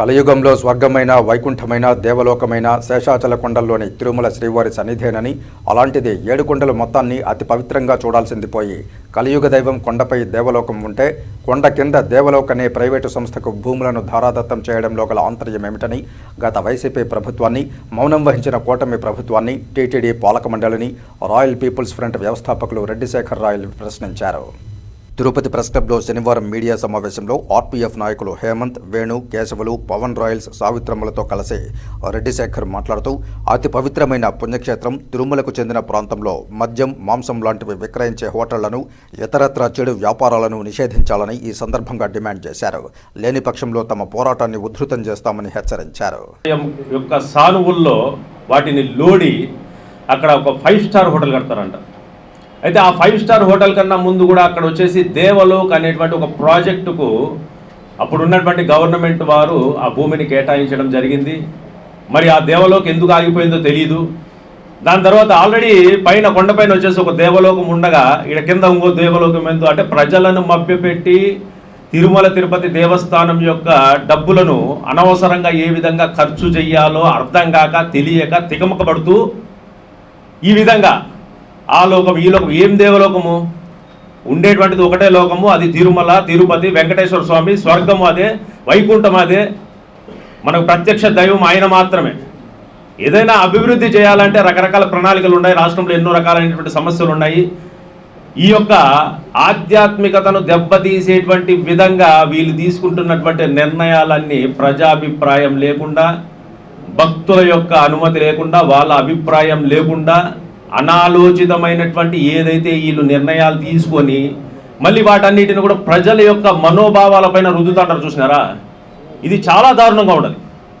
కలయుగంలో స్వర్గమైన వైకుంఠమైన దేవలోకమైన శేషాచల కొండల్లోని తిరుమల శ్రీవారి సన్నిధేనని అలాంటిది ఏడు కొండల మొత్తాన్ని అతి పవిత్రంగా చూడాల్సింది పోయి కలియుగ దైవం కొండపై దేవలోకం ఉంటే కొండ కింద దేవలోక్ అనే ప్రైవేటు సంస్థకు భూములను ధారాదత్తం చేయడంలో గల ఆంతర్యం ఏమిటని గత వైసీపీ ప్రభుత్వాన్ని మౌనం వహించిన కూటమి ప్రభుత్వాన్ని టీటీడీ పాలక మండలిని రాయల్ పీపుల్స్ ఫ్రంట్ వ్యవస్థాపకులు రెడ్డిశేఖర్ రాయల్ ప్రశ్నించారు. తిరుపతి ప్రెస్ క్లబ్లో శనివారం మీడియా సమావేశంలో ఆర్పీఎఫ్ నాయకులు హేమంత్ వేణు కేశవులు పవన్ రాయల్స్ సావిత్రమ్మలతో కలిసి రెడ్డి శేఖర్ మాట్లాడుతూ అతి పవిత్రమైన పుణ్యక్షేత్రం తిరుమలకు చెందిన ప్రాంతంలో మద్యం మాంసం లాంటివి విక్రయించే హోటళ్ళను ఇతరత్ర చెడు వ్యాపారాలను నిషేధించాలని ఈ సందర్భంగా డిమాండ్ చేశారు. లేని పక్షంలో తమ పోరాటాన్ని ఉధృతం చేస్తామని హెచ్చరించారు. యొక్క సానువుల్లో వాటిని లోడి అక్కడ ఒక ఫైవ్ స్టార్ హోటల్ కడతారంట. అయితే ఆ ఫైవ్ స్టార్ హోటల్ కన్నా ముందు కూడా అక్కడ వచ్చేసి దేవలోక్ అనేటువంటి ఒక ప్రాజెక్టుకు అప్పుడు ఉన్నటువంటి గవర్నమెంట్ వారు ఆ భూమిని కేటాయించడం జరిగింది. మరి ఆ దేవలోక్ ఎందుకు ఆగిపోయిందో తెలియదు దాని తర్వాత ఆల్రెడీ పైన కొండపైన వచ్చేసి ఒక దేవలోకం ఉండగా ఇక్కడ కింద ఇంకో దేవలోకం ఎందుకు అంటే ప్రజలను మభ్యపెట్టి తిరుమల తిరుపతి దేవస్థానం యొక్క డబ్బులను అనవసరంగా ఏ విధంగా ఖర్చు చెయ్యాలో అర్థం కాక తెలియక తికమకబడుతూ ఈ విధంగా ఆ లోకం ఈ లోకం ఏం దేవలోకము? ఉండేటువంటిది ఒకటే లోకము అది తిరుమల తిరుపతి వెంకటేశ్వర స్వామి స్వర్గము అదే వైకుంఠం అదే. మనకు ప్రత్యక్ష దైవం ఆయన మాత్రమే. ఏదైనా అభివృద్ధి చేయాలంటే రకరకాల ప్రణాళికలు ఉన్నాయి. రాష్ట్రంలో ఎన్నో రకాలైనటువంటి సమస్యలు ఉన్నాయి. ఈ యొక్క ఆధ్యాత్మికతను దెబ్బతీసేటువంటి విధంగా వీళ్ళు తీసుకుంటున్నటువంటి నిర్ణయాలన్నీ ప్రజాభిప్రాయం లేకుండా భక్తుల యొక్క అనుమతి లేకుండా వాళ్ళ అభిప్రాయం లేకుండా అనాలోచితమైనటువంటి ఏదైతే వీళ్ళు నిర్ణయాలు తీసుకొని మళ్ళీ వాటన్నిటిని కూడా ప్రజల యొక్క మనోభావాలపైన రుద్దుతాంటారు చూసినారా? ఇది చాలా దారుణంగా ఉండదు